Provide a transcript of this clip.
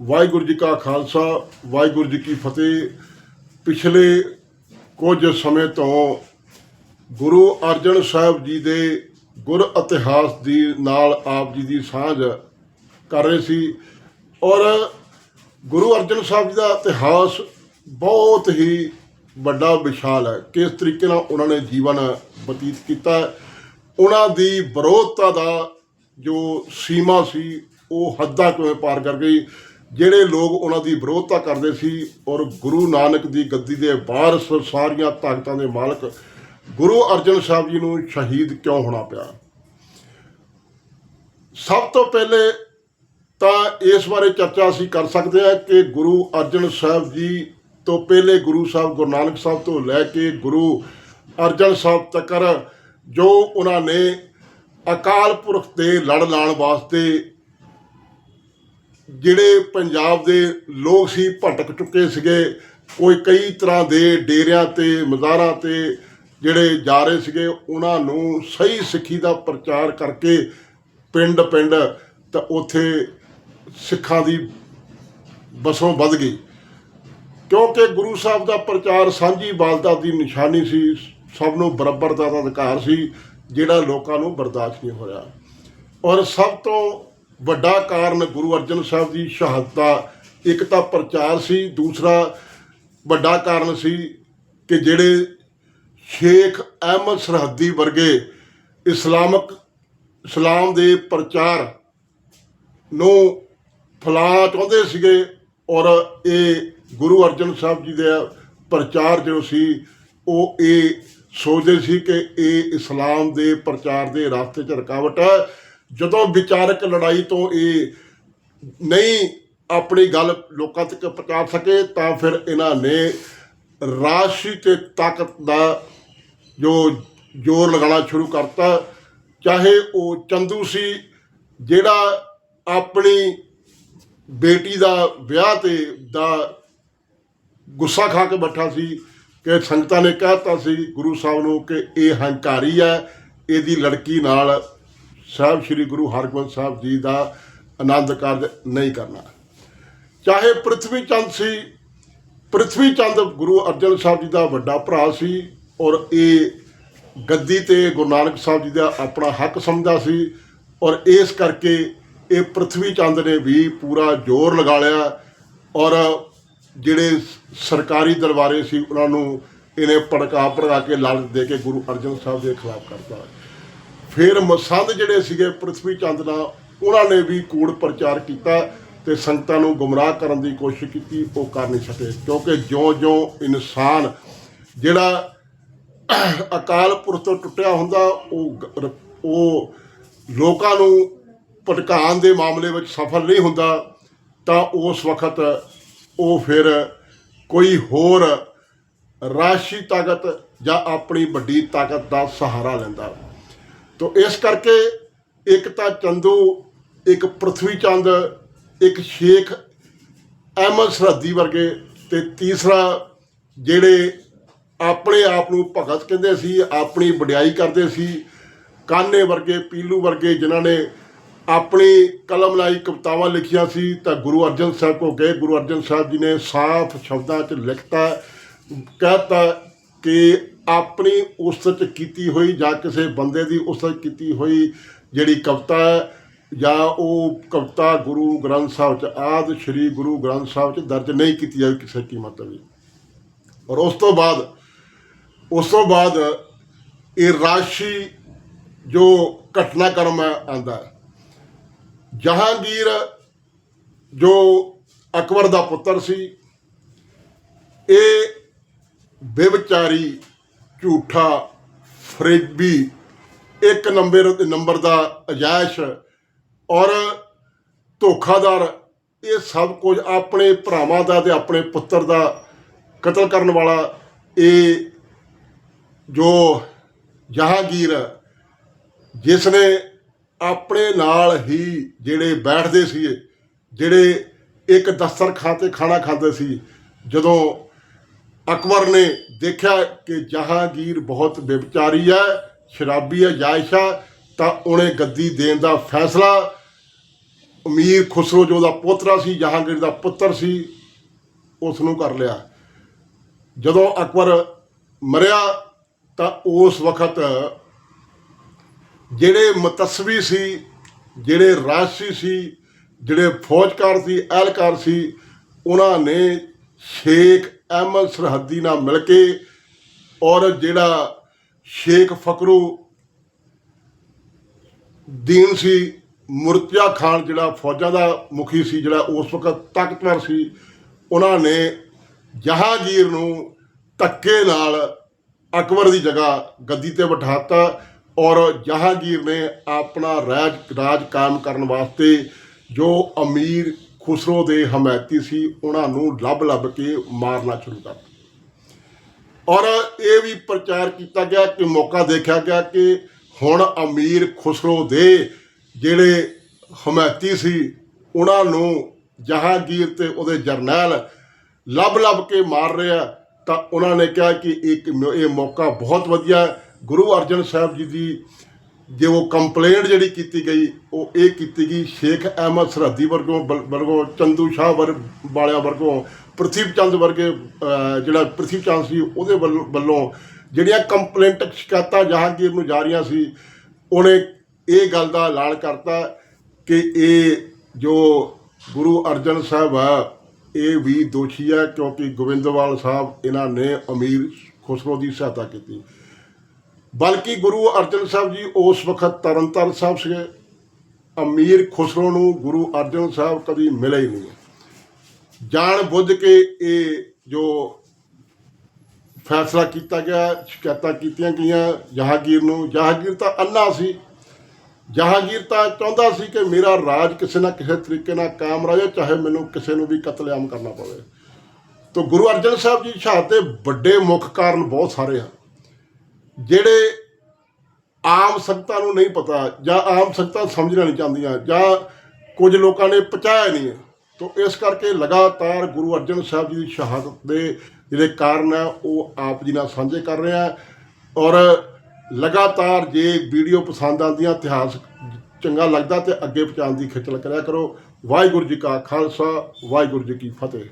ਵਾਹਿਗੁਰੂ ਜੀ ਕਾ ਖਾਲਸਾ, ਵਾਹਿਗੁਰੂ ਜੀ ਕੀ ਫਤਿਹ। ਪਿਛਲੇ ਕੁਝ ਸਮੇਂ ਤੋਂ ਗੁਰੂ ਅਰਜਨ ਸਾਹਿਬ ਜੀ ਦੇ ਗੁਰ ਇਤਿਹਾਸ ਦੀ ਨਾਲ ਆਪ ਜੀ ਦੀ ਸਾਂਝ ਕਰ ਰਹੇ ਸੀ ਔਰ ਗੁਰੂ ਅਰਜਨ ਸਾਹਿਬ ਜੀ ਦਾ ਇਤਿਹਾਸ ਬਹੁਤ ਹੀ ਵੱਡਾ ਵਿਸ਼ਾਲ ਹੈ। ਕਿਸ ਤਰੀਕੇ ਨਾਲ ਉਹਨਾਂ ਨੇ ਜੀਵਨ ਬਤੀਤ ਕੀਤਾ ਉਹਨਾਂ ਦੀ ਵਿਰੋਧਤਾ ਦਾ ਜੋ ਸੀਮਾ ਸੀ, ਉਹ ਹੱਦਾਂ ਕਿਵੇਂ ਪਾਰ ਕਰ ਗਈ ਜਿਹੜੇ ਲੋਕ ਉਹਨਾਂ ਦੀ ਵਿਰੋਧਤਾ ਕਰਦੇ ਸੀ ਔਰ ਗੁਰੂ ਨਾਨਕ ਦੀ ਗੱਦੀ ਦੇ ਵਾਰਸ ਸਾਰੀਆਂ ਤਾਕਤਾਂ ਦੇ ਮਾਲਕ, ਗੁਰੂ ਅਰਜਨ ਸਾਹਿਬ ਜੀ ਨੂੰ ਸ਼ਹੀਦ ਕਿਉਂ ਹੋਣਾ ਪਿਆ? ਸਭ ਤੋਂ ਪਹਿਲੇ ਤਾਂ ਇਸ ਬਾਰੇ ਚਰਚਾ ਅਸੀਂ ਕਰ ਸਕਦੇ ਹਾਂ ਕਿ ਗੁਰੂ ਅਰਜਨ ਸਾਹਿਬ ਜੀ ਤੋਂ ਪਹਿਲੇ ਗੁਰੂ ਸਾਹਿਬ ਗੁਰੂ ਨਾਨਕ ਸਾਹਿਬ ਤੋਂ ਲੈ ਕੇ ਗੁਰੂ ਅਰਜਨ ਸਾਹਿਬ ਤੱਕ ਜੋ ਉਹਨਾਂ ਨੇ ਅਕਾਲ ਪੁਰਖ 'ਤੇ ਲੜ ਲਾਉਣ ਵਾਸਤੇ ਜਿਹੜੇ ਪੰਜਾਬ ਦੇ ਲੋਕ ਸੀ ਭਟਕ ਚੁੱਕੇ ਸੀਗੇ, ਕੋਈ ਕਈ ਤਰ੍ਹਾਂ ਦੇ ਡੇਰਿਆਂ ਤੇ, ਮਜ਼ਾਰਾਂ ਤੇ ਜਿਹੜੇ ਜਾ ਰਹੇ ਸੀਗੇ, ਉਹਨਾਂ ਨੂੰ ਸਹੀ ਸਿੱਖੀ ਦਾ ਪ੍ਰਚਾਰ ਕਰਕੇ ਪਿੰਡ ਪਿੰਡ ਤਾਂ ਉੱਥੇ ਸਿੱਖਾਂ ਦੀ ਬਸੋਂ ਵੱਧ ਗਈ। ਕਿਉਂਕਿ ਗੁਰੂ ਸਾਹਿਬ ਦਾ ਪ੍ਰਚਾਰ ਸਾਂਝੀ ਬਾਲਤਾ ਦੀ ਨਿਸ਼ਾਨੀ ਸੀ, ਸਭ ਨੂੰ ਬਰਾਬਰ ਦਾ ਅਧਿਕਾਰ ਸੀ, ਜਿਹੜਾ ਲੋਕਾਂ ਨੂੰ ਬਰਦਾਸ਼ਤ ਨਹੀਂ ਹੋ ਰਿਹਾ ਔਰ ਸਭ ਤੋਂ ਵੱਡਾ ਕਾਰਨ ਗੁਰੂ ਅਰਜਨ ਸਾਹਿਬ ਦੀ ਸ਼ਹਾਦਤ ਦਾ ਇੱਕ ਤਾਂ ਪ੍ਰਚਾਰ ਸੀ, ਦੂਸਰਾ ਵੱਡਾ ਕਾਰਨ ਸੀ ਕਿ ਜਿਹੜੇ ਸ਼ੇਖ ਅਹਿਮਦ ਸਰਹੱਦੀ ਵਰਗੇ ਇਸਲਾਮਿਕ, ਇਸਲਾਮ ਦੇ ਪ੍ਰਚਾਰ ਨੂੰ ਫਲਾ ਚਾਹੁੰਦੇ ਸੀਗੇ ਔਰ ਇਹ ਗੁਰੂ ਅਰਜਨ ਸਾਹਿਬ ਜੀ ਦੇ ਪ੍ਰਚਾਰ ਜੋ ਸੀ, ਉਹ ਇਹ ਸੋਚਦੇ ਸੀ ਕਿ ਇਹ ਇਸਲਾਮ ਦੇ ਪ੍ਰਚਾਰ ਦੇ ਰਸਤੇ 'ਚ ਰੁਕਾਵਟ ਹੈ। ਜਦੋਂ ਵਿਚਾਰਕ ਲੜਾਈ ਤੋਂ ਇਹ ਨਹੀਂ ਆਪਣੀ ਗੱਲ ਲੋਕਾਂ ਤੱਕ ਪਹੁੰਚਾ ਸਕੇ, ਤਾਂ ਫਿਰ ਇਹਨਾਂ ਨੇ ਰਾਸ਼ੀ ਤੇ ਤਾਕਤ ਦਾ ਜੋ ਜ਼ੋਰ ਲਗਾਉਣਾ ਸ਼ੁਰੂ ਕਰਤਾ। ਚਾਹੇ ਉਹ ਚੰਦੂ ਸੀ, ਜਿਹੜਾ ਆਪਣੀ ਬੇਟੀ ਦਾ ਵਿਆਹ ਤੇ ਦਾ ਗੁੱਸਾ ਖਾ ਕੇ ਬੈਠਾ ਸੀ, ਕਿ ਸੰਗਤਾਂ ਨੇ ਕਹਿਤਾ ਸੀ, ਗੁਰੂ ਸਾਹਿਬ ਨੂੰ ਕਿ ਇਹ ਹੰਕਾਰੀ ਹੈ, ਇਹਦੀ ਲੜਕੀ ਨਾਲ ਸਾਹਿਬ, ਸ੍ਰੀ ਗੁਰੂ ਹਰਗੋਬਿੰਦ ਸਾਹਿਬ ਜੀ ਦਾ ਆਨੰਦ ਕਾਰਜ ਨਹੀਂ ਕਰਨਾ। ਚਾਹੇ ਪ੍ਰਿਥਵੀ ਚੰਦ ਸੀ, ਪ੍ਰਿਥਵੀ ਚੰਦ ਗੁਰੂ ਅਰਜਨ ਸਾਹਿਬ ਜੀ ਦਾ ਵੱਡਾ ਭਰਾ ਸੀ ਔਰ ਇਹ ਗੱਦੀ ਤੇ ਗੁਰੂ ਨਾਨਕ ਸਾਹਿਬ ਜੀ ਦਾ ਆਪਣਾ ਹੱਕ ਸਮਝਦਾ ਸੀ ਔਰ ਇਸ ਕਰਕੇ ਇਹ ਪ੍ਰਿਥਵੀ ਚੰਦ ਨੇ ਵੀ ਪੂਰਾ ਜ਼ੋਰ ਲਗਾ ਲਿਆ ਔਰ ਜਿਹੜੇ ਸਰਕਾਰੀ ਦਰਬਾਰੇ ਸੀ, ਉਹਨਾਂ ਨੂੰ ਇਹਨੇ ਭੜਕਾ ਭੜਕਾ ਕੇ ਲਾਲਚ ਦੇ ਕੇ ਗੁਰੂ ਅਰਜਨ ਸਾਹਿਬ ਦੇ ਖਿਲਾਫ ਕਰਤਾ। ਫਿਰ ਮਸੰਦ ਜਿਹੜੇ ਸੀਗੇ ਪ੍ਰਿਥਵੀ ਚੰਦ ਨਾਲ, ਉਹਨਾਂ ਨੇ ਵੀ ਕੂੜ ਪ੍ਰਚਾਰ ਕੀਤਾ ਤੇ ਸੰਗਤਾਂ ਨੂੰ ਗੁੰਮਰਾਹ ਕਰਨ ਦੀ ਕੋਸ਼ਿਸ਼ ਕੀਤੀ, ਉਹ ਕਰ ਨਹੀਂ ਸਕੇ। ਕਿਉਂਕਿ ਜਿਉਂ-ਜਿਉਂ ਇਨਸਾਨ ਜਿਹੜਾ ਅਕਾਲ ਪੁਰਖ ਤੋਂ ਟੁੱਟਿਆ ਹੁੰਦਾ, ਉਹ ਉਹ ਲੋਕਾਂ ਨੂੰ ਭਟਕਾਉਣ ਦੇ ਮਾਮਲੇ ਵਿੱਚ ਸਫਲ ਨਹੀਂ ਹੁੰਦਾ, ਤਾਂ ਉਸ ਵਕਤ ਉਹ ਫਿਰ ਕੋਈ ਹੋਰ ਰਾਸ਼ੀ ਤਾਕਤ ਜਾਂ ਆਪਣੀ ਵੱਡੀ ਤਾਕਤ ਦਾ ਸਹਾਰਾ ਲੈਂਦਾ। ਤੋ ਇਸ ਕਰਕੇ ਇੱਕ ਤਾਂ ਚੰਦੂ, ਇੱਕ ਪ੍ਰਿਥਵੀ ਚੰਦ, ਇੱਕ ਸ਼ੇਖ ਅਹਿਮਦ ਸਰਹੱਦੀ ਵਰਗੇ ਤੇ ਤੀਸਰਾ ਜਿਹੜੇ ਆਪਣੇ ਆਪ ਨੂੰ ਭਗਤ ਕਹਿੰਦੇ ਸੀ, ਆਪਣੀ ਵਡਿਆਈ ਕਰਦੇ ਸੀ, ਕਾਨੇ ਵਰਗੇ, ਪੀਲੂ ਵਰਗੇ ਜਿਨ੍ਹਾਂ ਨੇ ਆਪਣੀ ਕਲਮ ਲਾਈ ਕਵਿਤਾਵਾਂ ਲਿਖੀਆਂ ਸੀ, ਤਾਂ ਗੁਰੂ ਅਰਜਨ ਸਾਹਿਬ ਕੋ ਗਏ। ਗੁਰੂ ਅਰਜਨ ਸਾਹਿਬ ਜੀ ਨੇ ਸਾਫ਼ ਸ਼ਬਦਾਂ 'ਚ ਲਿਖਤਾ, ਕਹਤਾ ਕਿ ਆਪਣੀ ਉਸਤਤ ਕੀਤੀ ਹੋਈ ਜਾਂ ਕਿਸੇ ਬੰਦੇ ਦੀ ਉਸਤਤ ਕੀਤੀ ਹੋਈ ਜਿਹੜੀ ਕਵਿਤਾ ਹੈ ਜਾਂ ਉਹ ਕਵਿਤਾ ਗੁਰੂ ਗ੍ਰੰਥ ਸਾਹਿਬ 'ਚ, ਆਦ ਸ੍ਰੀ ਗੁਰੂ ਗ੍ਰੰਥ ਸਾਹਿਬ 'ਚ ਦਰਜ ਨਹੀਂ ਕੀਤੀ ਜਾਵੇ ਕਿਸੇ ਕੀਮਤ ਵੀ। ਔਰ ਉਸ ਤੋਂ ਬਾਅਦ, ਉਸ ਤੋਂ ਬਾਅਦ ਇਹ ਰਾਸ਼ੀ ਜੋ ਘਟਨਾਕ੍ਰਮ ਹੈ, ਆਂਦਾ ਹੈ। ਜਹਾਂਗੀਰ ਜੋ ਅਕਬਰ ਦਾ ਪੁੱਤਰ ਸੀ, ਇਹ ਬੇਵਿਚਾਰੀ ਝੂਠਾ ਫਰੇਬੀ ਇੱਕ ਨੰਬਰ ਨੰਬਰ ਦਾ ਅਜਾਇਸ਼ ਔਰ ਧੋਖਾਦਾਰ ਇਹ ਸਭ ਕੁਝ ਆਪਣੇ ਭਰਾਵਾਂ ਦਾ ਤੇ ਆਪਣੇ ਪੁੱਤਰ ਦਾ ਕਤਲ ਕਰਨ ਵਾਲਾ ਇਹ ਜੋ ਜਹਾਂਗੀਰ ਜਿਸ ਨੇ ਆਪਣੇ ਨਾਲ ਹੀ ਜਿਹੜੇ ਬੈਠਦੇ ਸੀ, ਜਿਹੜੇ ਇੱਕ ਦਸਤਰਖਾਨ ਤੇ ਖਾਣਾ ਖਾਂਦੇ ਸੀ, ਜਦੋਂ ਅਕਬਰ ਨੇ ਦੇਖਿਆ ਕਿ ਜਹਾਂਗੀਰ ਬਹੁਤ ਬੇਵਿਚਾਰੀ ਹੈ, ਸ਼ਰਾਬੀ ਹੈ ਜਾਇਸ਼ਾ ਤਾਂ ਉਹਨੇ ਗੱਦੀ ਦੇਣ ਦਾ ਫੈਸਲਾ ਅਮੀਰ ਖੁਸਰੋ ਜੋ ਦਾ ਪੋਤਰਾ ਸੀ, ਜਹਾਂਗੀਰ ਦਾ ਪੁੱਤਰ ਸੀ ਉਸ ਨੂੰ ਕਰ ਲਿਆ। ਜਦੋਂ ਅਕਬਰ ਮਰਿਆ, ਤਾਂ ਉਸ ਵਕਤ ਜਿਹੜੇ ਮਤਸਵੀ ਸੀ, ਜਿਹੜੇ ਰਾਜਸੀ ਸੀ, ਜਿਹੜੇ ਫੌਜਕਾਰ ਸੀ, ਅਹਿਲਕਾਰ ਸੀ, ਉਹਨਾਂ ਨੇ ਸ਼ੇਖ ਅਹਿਮਦ ਸਰਹੱਦੀ ਨਾਲ ਮਿਲ ਕੇ ਔਰ ਜਿਹੜਾ ਸ਼ੇਖ ਫਕਰੂ ਦੀਨ ਸੀ, ਮੁਰਤਜ਼ਾ ਖਾਨ ਜਿਹੜਾ ਫੌਜਾਂ ਦਾ ਮੁਖੀ ਸੀ, ਜਿਹੜਾ ਉਸ ਵਕਤ ਤਾਕਤਵਰ ਸੀ, ਉਹਨਾਂ ਨੇ ਜਹਾਂਗੀਰ ਨੂੰ ਧੱਕੇ ਨਾਲ ਅਕਬਰ ਦੀ ਜਗ੍ਹਾ ਗੱਦੀ ਤੇ ਬਿਠਾਤਾ ਔਰ ਜਹਾਂਗੀਰ ਨੇ ਆਪਣਾ ਰਾਜ ਰਾਜ ਕਾਇਮ ਕਰਨ ਵਾਸਤੇ ਜੋ ਅਮੀਰ ਖੁਸਰੋ ਦੇ ਹਮਾਇਤੀ ਸੀ, ਉਹਨਾਂ ਨੂੰ ਲੱਭ ਲੱਭ ਕੇ ਮਾਰਨਾ ਸ਼ੁਰੂ ਕਰ ਦਿੱਤਾ। ਔਰ ਇਹ ਵੀ ਪ੍ਰਚਾਰ ਕੀਤਾ ਗਿਆ ਕਿ ਮੌਕਾ ਦੇਖਿਆ ਗਿਆ ਕਿ ਹੁਣ ਅਮੀਰ ਖੁਸਰੋ ਦੇ ਜਿਹੜੇ ਹਮਾਇਤੀ ਸੀ, ਉਹਨਾਂ ਨੂੰ ਜਹਾਂਗੀਰ ਤੇ ਉਹਦੇ ਜਰਨੈਲ ਲੱਭ ਲੱਭ ਕੇ ਮਾਰ ਰਿਹਾ ਤਾਂ ਉਹਨਾਂ ਨੇ ਕਿਹਾ ਕਿ ਇੱਕ ਇਹ ਮੌਕਾ ਬਹੁਤ ਵਧੀਆ ਗੁਰੂ ਅਰਜਨ ਸਾਹਿਬ ਜੀ ਦੀ ਜੇ ਉਹ ਕੰਪਲੇਂਟ ਜਿਹੜੀ ਕੀਤੀ ਗਈ, ਉਹ ਇਹ ਕੀਤੀ ਗਈ, ਸ਼ੇਖ ਅਹਿਮਦ ਸਰਹੱਦੀ ਵਰਗੋਂ, ਬਲ- ਵਰਗੋਂ, ਚੰਦੂ ਸ਼ਾਹ ਵਰ, ਵਾਲਿਆਂ ਵਰਗੋਂ ਪ੍ਰਿਥਵੀ ਚੰਦ ਵਰਗੇ ਜਿਹੜਾ ਪ੍ਰਿਥਵੀ ਚੰਦ ਸੀ, ਉਹਦੇ ਵੱਲ- ਵੱਲੋਂ ਜਿਹੜੀਆਂ ਕੰਪਲੇਂਟ ਸ਼ਿਕਾਇਤਾਂ ਜਹਾਂਗੀਰ ਨੂੰ ਜਾ ਰਹੀਆਂ ਸੀ, ਉਹਨੇ ਇਹ ਗੱਲ ਦਾ ਐਲਾਨ ਕਰਤਾ ਕਿ ਇਹ ਜੋ ਗੁਰੂ ਅਰਜਨ ਸਾਹਿਬ ਆ, ਇਹ ਵੀ ਦੋਸ਼ੀ ਹੈ ਕਿਉਂਕਿ ਗੋਬਿੰਦਵਾਲ ਸਾਹਿਬ, ਇਹਨਾਂ ਨੇ ਅਮੀਰ ਖੁਸਰੋ ਦੀ ਸਹਾਇਤਾ ਕੀਤੀ। ਬਲਕਿ ਗੁਰੂ ਅਰਜਨ ਸਾਹਿਬ ਜੀ ਉਸ ਵਕਤ ਤਰਨਤਾਰਨ ਸਾਹਿਬ ਸੀਗੇ। ਅਮੀਰ ਖੁਸਰੋ ਨੂੰ ਗੁਰੂ ਅਰਜਨ ਸਾਹਿਬ ਕਦੀ ਮਿਲੇ ਹੀ ਨਹੀਂ। ਜਾਣ ਬੁੱਝ ਕੇ ਇਹ ਜੋ ਫੈਸਲਾ ਕੀਤਾ ਗਿਆ, ਸ਼ਿਕਾਇਤਾਂ ਕੀਤੀਆਂ ਗਈਆਂ ਜਹਾਂਗੀਰ ਨੂੰ। ਜਹਾਂਗੀਰ ਤਾਂ ਅੰਨਾ ਸੀ। ਜਹਾਂਗੀਰ ਤਾਂ ਚਾਹੁੰਦਾ ਸੀ ਕਿ ਮੇਰਾ ਰਾਜ ਕਿਸੇ ਨਾ ਕਿਸੇ ਤਰੀਕੇ ਨਾਲ ਕਾਇਮ ਰਹੇ, ਚਾਹੇ ਮੈਨੂੰ ਕਿਸੇ ਨੂੰ ਵੀ ਕਤਲੇਆਮ ਕਰਨਾ ਪਵੇ। ਤਾਂ ਗੁਰੂ ਅਰਜਨ ਸਾਹਿਬ ਜੀ ਸ਼ਹਾਦਤ ਦੇ ਵੱਡੇ ਮੁੱਖ ਕਾਰਨ ਬਹੁਤ ਸਾਰੇ ਹਨ। ਜਿਹੜੇ ਆਮ ਸੰਗਤਾਂ ਨੂੰ ਨਹੀਂ ਪਤਾ ਜਾਂ ਆਮ ਸੰਗਤਾਂ ਸਮਝਣਾ ਨਹੀਂ ਚਾਹੁੰਦੀਆਂ ਜਾਂ ਕੁਝ ਲੋਕਾਂ ਨੇ ਪਹੁੰਚਾਇਆ ਨਹੀਂ ਹੈ, ਤਾਂ ਇਸ ਕਰਕੇ ਲਗਾਤਾਰ ਗੁਰੂ ਅਰਜਨ ਸਾਹਿਬ ਜੀ ਦੀ ਸ਼ਹਾਦਤ ਦੇ ਜਿਹੜੇ ਕਾਰਨ ਹੈ, ਉਹ ਆਪ ਜੀ ਨਾਲ ਸਾਂਝੇ ਕਰ ਰਿਹਾ ਔਰ ਲਗਾਤਾਰ ਜੇ ਵੀਡੀਓ ਪਸੰਦ ਆਉਂਦੀਆਂ, ਇਤਿਹਾਸ ਚੰਗਾ ਲੱਗਦਾ ਤੇ ਅੱਗੇ ਪਹੁੰਚਾਉਣ ਦੀ ਖਿੱਚਲ ਕਰਿਆ ਕਰੋ। ਵਾਹਿਗੁਰੂ ਜੀ ਕਾ ਖਾਲਸਾ, ਵਾਹਿਗੁਰੂ ਜੀ ਕੀ ਫਤਿਹ।